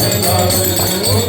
Thank you.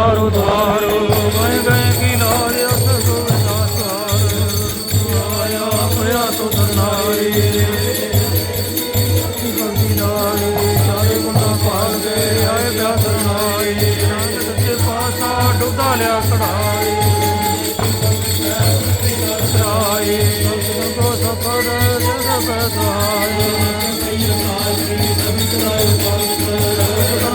ਗਏ ਦੁਆਰੋ ਦੁਆਰੋ ਮੈਂ ਗਏ ਕੀ ਲਾਜ ਅਸ ਸੁਵਿਧਾ ਸਾਰ। ਆਇਆ ਆਪਿਆ ਤੋ ਦਰਨਾਈ ਗਲਤੀ ਨਾਈ ਸਾਰੇ ਗੁਨਾ ਪਾਲ ਗਏ ਆਏ ਬਿਆ ਦਰਨਾਈ ਨਾਨਕ ਸੱਚੇ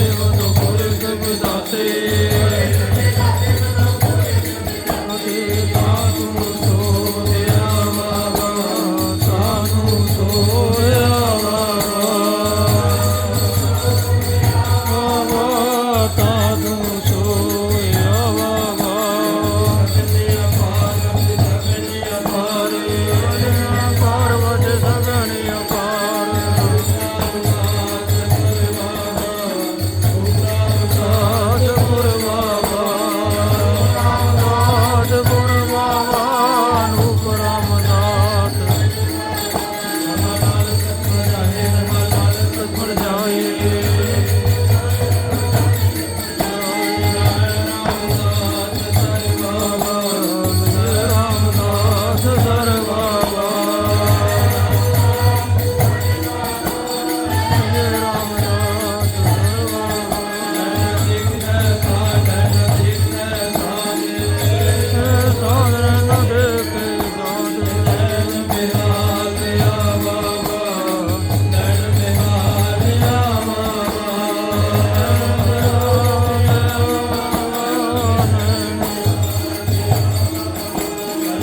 Thank know.